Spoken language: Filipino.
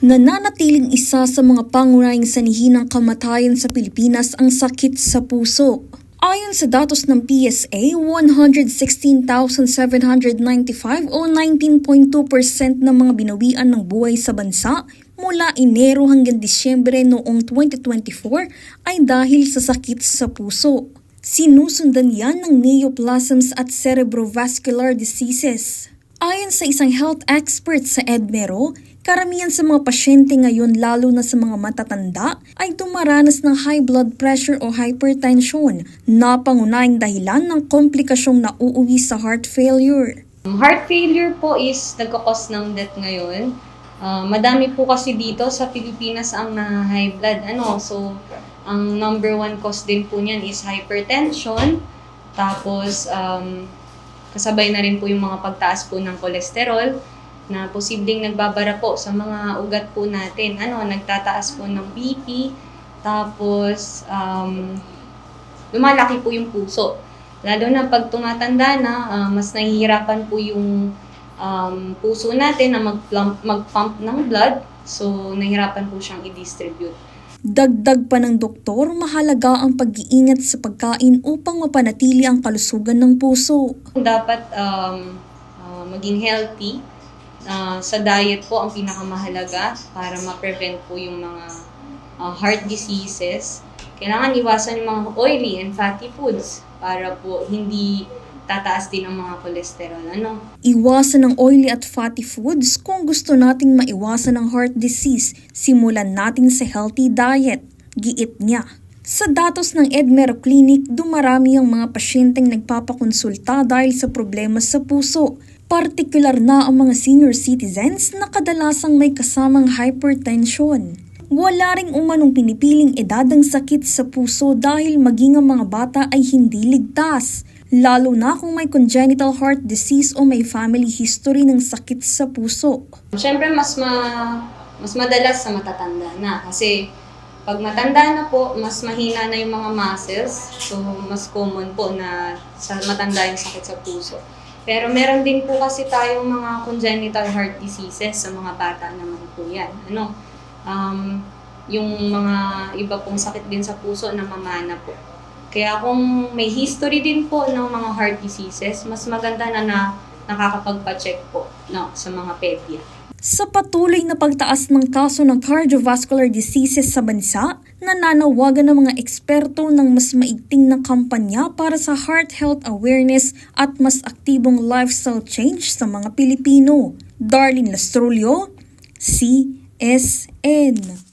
Nananatiling isa sa mga pangunahing sanhi ng kamatayan sa Pilipinas ang sakit sa puso. Ayon sa datos ng PSA, 116,795 o 19.2% ng mga binawian ng buhay sa bansa mula Enero hanggang Disyembre noong 2024 ay dahil sa sakit sa puso. Sinusundan yan ng neoplasms at cerebrovascular diseases. Ayon sa isang health expert sa Edmero, karamihan sa mga pasyente ngayon lalo na sa mga matatanda ay dumaranas ng high blood pressure o hypertension na pangunahing dahilan ng komplikasyong nauuwi sa heart failure. Um, Heart failure po is nagkakos ng death ngayon. Ah, madami po kasi dito sa Pilipinas ang na high blood. Ano, so ang number one cause din po niyan is hypertension. Tapos um, kasabay na rin po yung mga pagtaas po ng kolesterol na posibleng nagbabara po sa mga ugat po natin. Ano, nagtataas po ng BP. Tapos um, lumalaki po yung puso. Lalo na pag tumatanda na, ah, mas nahihirapan po yung um, puso natin na mag-pump, mag-pump ng blood. So, nahihirapan po siyang i-distribute. Dagdag pa ng doktor, mahalaga ang pag-iingat sa pagkain upang mapanatili ang kalusugan ng puso. Dapat um, ah, maging healthy. Ah, sa diet po ang pinakamahalaga para ma-prevent po yung mga ah, heart diseases. Kailangan iwasan yung mga oily and fatty foods para po hindi tataas din ang mga cholesterol. Ano? Iwasan ng oily at fatty foods kung gusto nating maiwasan ang heart disease. Simulan natin sa healthy diet. Giit niya. Sa datos ng Edmero Clinic, dumarami ang mga pasyenteng nagpapakonsulta dahil sa problema sa puso. Partikular na ang mga senior citizens na kadalasang may kasamang hypertension. Wala ring umanong pinipiling edad ang sakit sa puso dahil maging ang mga bata ay hindi ligtas. Lalo na kung may congenital heart disease o may family history ng sakit sa puso. Siyempre, mas, ma, mas madalas sa matatanda na. Kasi pag matanda na po, mas mahina na yung mga muscles. So, mas common po na sa matanda yung sakit sa puso. Pero meron din po kasi tayong mga congenital heart diseases sa mga bata naman po yan. Ano, um, yung mga iba pong sakit din sa puso na mamana po. Kaya kung may history din po ng mga heart diseases, mas maganda na na nakakapagpa-check po no, sa mga pedya. Sa patuloy na pagtaas ng kaso ng cardiovascular diseases sa bansa, nananawagan ng mga eksperto ng mas maigting na kampanya para sa heart health awareness at mas aktibong lifestyle change sa mga Pilipino. Darlene Lastrulio, CSN.